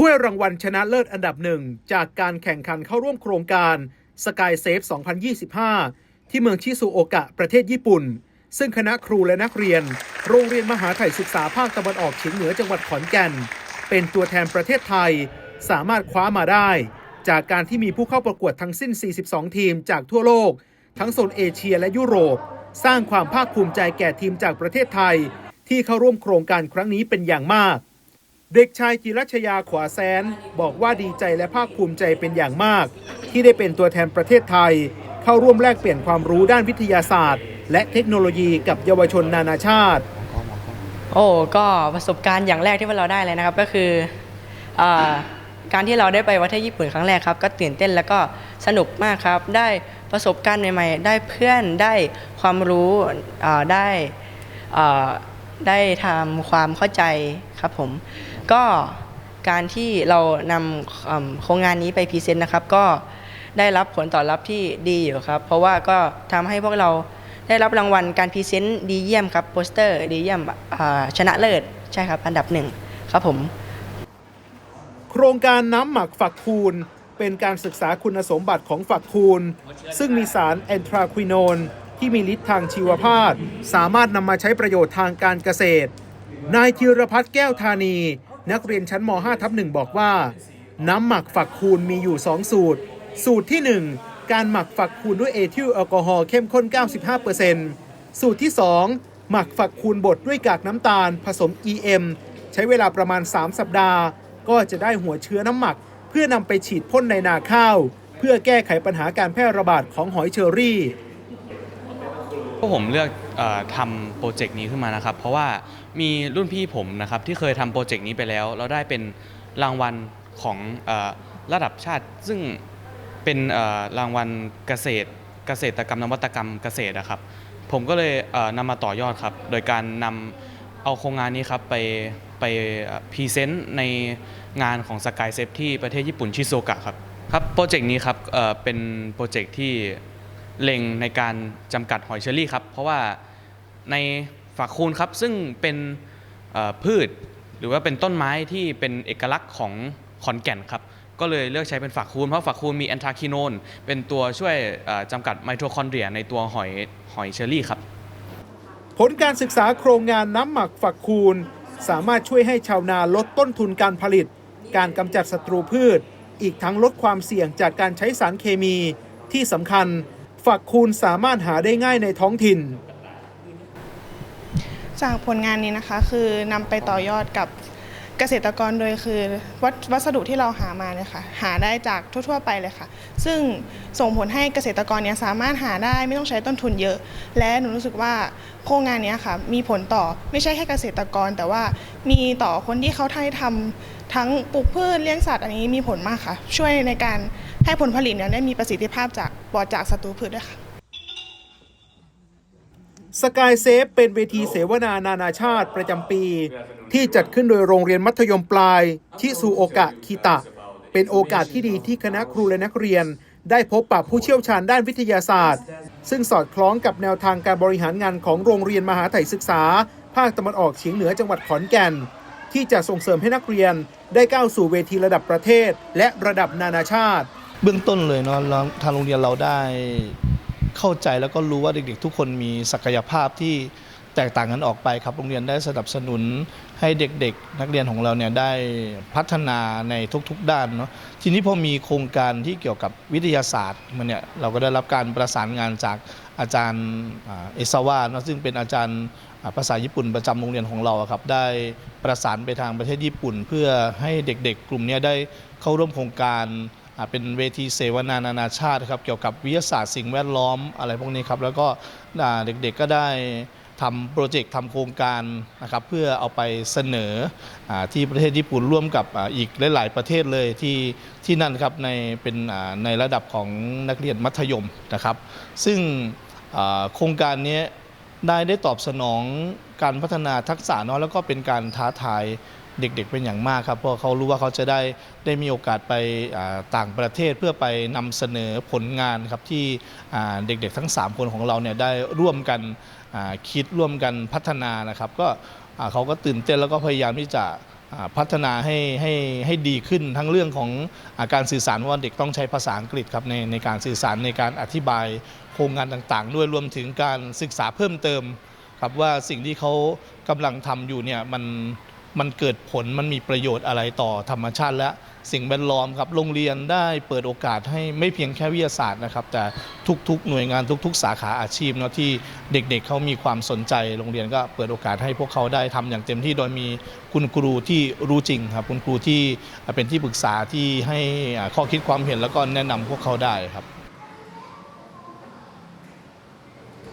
ถ้วยรางวัลชนะเลิศอันดับหนึ่งจากการแข่งขันเข้าร่วมโครงการ Sky Safe 2025 ที่เมืองชิซูโอกะประเทศญี่ปุ่น ซึ่งคณะครูและนักเรียน โรงเรียนมหาไทยศึกษาภาคตะวันออกเฉียงเหนือจังหวัดขอนแก่น เป็นตัวแทนประเทศไทย สามารถคว้ามาได้ จากการที่มีผู้เข้าประกวดทั้งสิ้น 42 ทีมจากทั่วโลก ทั้งโซนเอเชียและยุโรป สร้างความภาคภูมิใจแก่ทีมจากประเทศไทย ที่เข้าร่วมโครงการครั้งนี้เป็นอย่างมาก เด็กชายจิรัชยาขวาแสนบอกว่าดีใจและภาคภูมิใจเป็นอย่างมาก ที่ได้เป็นตัวแทนประเทศไทย เข้าร่วมแลกเปลี่ยนความรู้ด้านวิทยาศาสตร์ และเทคโนโลยีกับเยาวชนนานาชาติ โอ้ก็ประสบการณ์อย่างแรกที่พวกเราได้เลยนะครับก็คืออการที่เราได้ไปประเทศญี่ปุ่นครั้งแรกครับ ก็ตื่นเต้นแล้วก็สนุกมากครับ ได้ประสบการณ์ใหม่ๆ ได้เพื่อนได้ความรู้ได้ได้ทำความเข้าใจครับผม ก็การที่เรานำโครงงานนี้ไปพรีเซนต์นะครับ ก็ได้รับผลตอบรับที่ดีอยู่ครับ เพราะว่าก็ทำให้พวกเราได้รับรางวัลการพรีเซนต์ดีเยี่ยมครับโปสเตอร์ดีเยี่ยมชนะเลิศใช่ครับอันดับหนึ่งครับผม โครงการน้ำหมักฝักคูณ เป็นการศึกษาคุณสมบัติของฝักคูณ ซึ่งมีสารแอนทราควินอนที่มีฤทธิ์ทางชีวภาพ สามารถนำมาใช้ประโยชน์ทางการเกษตร นายธีรพัฒน์แก้วธานี นักเรียนชั้นม 5 ทับหนึ่งบอกว่า น้ำหมักฝักคูณมีอยู่ 2 สูตร สูตรที่ 1 การหมักฝักคูณด้วยเอทิลแอลกอฮอล์เข้มข้น 95%สูตรที่ 2 หมักฝักคูณบดด้วยกากน้ำตาล ผสม EM ใช้เวลาประมาณ 3 สัปดาห์ ก็จะได้หัวเชื้อน้ำหมัก เพื่อนำไปฉีดพ่นในนาข้าว เพื่อแก้ไขปัญหาการแพร่ระบาดของหอยเชอรี่พวกผมเลือกอทำโปรเจกต์นี้ขึ้นมานะครับ เพราะว่า มีรุ่นพี่ผมนะครับที่เคยทำโปรเจกต์นี้ไปแล้ว เราได้เป็นรางวัลของเออระดับชาติ ซึ่งเป็นเอ่อรางวัลเกษตรเกษตรกรรมนวัตกรรมเกษตรนะครับผมก็เลยเอ่อนำมาต่อยอดครับ โดยการนำเอาโครงงานนี้ครับไปไปพรีเซนต์ในงานของสกายเซฟที่ประเทศญี่ปุ่นชิโซกะครับครับโปรเจกต์นี้ครับเอ่อเป็นโปรเจกต์ที่เล็งในการจำกัดหอยเชอรี่ครับ เพราะว่าใน ฝักคูณครับซึ่งเป็นพืชหรือว่าเป็นต้นไม้ที่เป็นเอกลักษณ์ของขอนแก่นครับก็เลยเลือกใช้เป็นฝักคูณเพราะฝักคูณมีแอนทาคิโนนเป็นตัวช่วยจำกัดไมโทคอนเดรียในตัวหอยหอยเชอรี่ครับผลการศึกษาโครงงานน้ำหมักฝักคูณ สามารถช่วยให้ชาวนาลดต้นทุนการผลิต การกำจัดศัตรูพืช อีกทั้งลดความเสี่ยงจากการใช้สารเคมีที่สำคัญ ฝักคูณสามารถหาได้ง่ายในท้องถิ่น จากผลงานนี้นะคะ คือนำไปต่อยอดกับเกษตรกรโดยคือวัสวัสดุที่เราหามาเนี่ยค่ะหาได้จากทั่ว ๆ ไปเลยค่ะ ซึ่งส่งผลให้เกษตรกรเนี่ยสามารถหาได้ไม่ต้องใช้ต้นทุนเยอะ และหนูรู้สึกว่าโครงงานเนี้ยค่ะ มีผลต่อไม่ใช่แค่เกษตรกร แต่ว่ามีต่อคนที่เขาทำทำทั้งปลูกพืชเลี้ยงสัตว์อันนี้มีผลมากค่ะ ช่วยในการให้ผลผลิตเนี่ยได้มีประสิทธิภาพจากปลอดจากศัตรูพืชด้วยค่ะ สกายเซฟเป็นเวทีเสวนานานาชาติประจำปี ที่จัดขึ้นโดยโรงเรียนมัธยมปลาย ชิซูโอกะคิตะ เป็นโอกาสที่ดีที่คณะครูและนักเรียน ได้พบปะผู้เชี่ยวชาญด้านวิทยาศาสตร์ ซึ่งสอดคล้องกับแนวทางการบริหารงานของโรงเรียนมหาไทยศึกษา ภาคตะวันออกเฉียงเหนือจังหวัดขอนแก่น ที่จะส่งเสริมให้นักเรียน ได้ก้าวสู่เวทีระดับประเทศ และระดับนานาชาติ เบื้องต้นเลยเนาะเราทางโรงเรียนเราได้ เข้าใจแล้วก็รู้ว่าเด็กๆ ทุกคนมีศักยภาพที่แตกต่างกันออกไปครับโรงเรียนได้สนับสนุนให้เด็กๆ นักเรียนของเราเนี่ยได้พัฒนาในทุกๆด้านเนาะทีนี้พอมีโครงการที่เกี่ยวกับวิทยาศาสตร์มันเนี่ยเราก็ได้รับการประสานงานจากอาจารย์เอซาวานะซึ่งเป็นอาจารย์ภาษาญี่ปุ่นประจำโรงเรียนของเราครับได้ประสานไปทางประเทศญี่ปุ่น เพื่อให้เด็กๆ กลุ่มนี้ได้เข้าร่วมโครงการ เป็นเวทีเสวนานานาชาติครับเกี่ยวกับวิทยาศาสตร์สิ่งแวดล้อมอะไรพวกนี้ครับแล้วก็เด็กๆก็ได้ทำโปรเจกต์ทำโครงการนะครับเพื่อเอาไปเสนออที่ประเทศญี่ปุ่นร่วมกับออีกหลาย ๆ ประเทศเลยที่ที่นั่นครับในเป็นในระดับของนักเรียนมัธยมนะครับ ซึ่งโครงการนี้ได้ได้ตอบสนองการพัฒนาทักษะเนาะแล้วก็เป็นการท้าทาย เด็กๆเป็นอย่างมากครับเพราะเขารู้ว่าเขาจะได้ได้มีโอกาสไปต่างประเทศเพื่อไปนำเสนอผลงานครับที่เด็กๆทั้ง 3 คนของเราเนี่ยได้ร่วมกันคิดร่วมกันพัฒนานะครับก็เขาก็ตื่นเต้นแล้วก็พยายามที่จะพัฒนาให้ให้ให้ดีขึ้นทั้งเรื่องของอาการสื่อสารว่าเด็กต้องใช้ภาษาอังกฤษครับในในการสื่อสารในการอธิบายโครงงานต่างๆ ด้วยรวมถึงการศึกษาเพิ่มเติมครับว่าสิ่งที่เขากำลังทำอยู่เนี่ยมัน มันเกิดผลมันมีประโยชน์อะไรต่อธรรมชาติ และสิ่งแวดล้อมครับโรงเรียนได้เปิดโอกาสให้ไม่เพียงแค่วิทยาศาสตร์นะครับ แต่ทุกๆ หน่วยงานทุก ๆ สาขาอาชีพเนาะที่เด็กๆเขามีความสนใจ โรงเรียนก็เปิดโอกาสให้พวกเขาได้ทำอย่างเต็มที่โดยมีคุณครูที่รู้จริงครับคุณครูที่เป็นที่ปรึกษาที่ให้ข้อคิดความเห็นแล้วก็แนะนำพวกเขาได้ครับ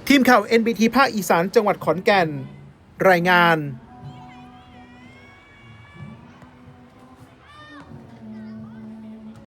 ทีมข่าว NBT ภาคอีสานจังหวัดขอนแก่น รายงาน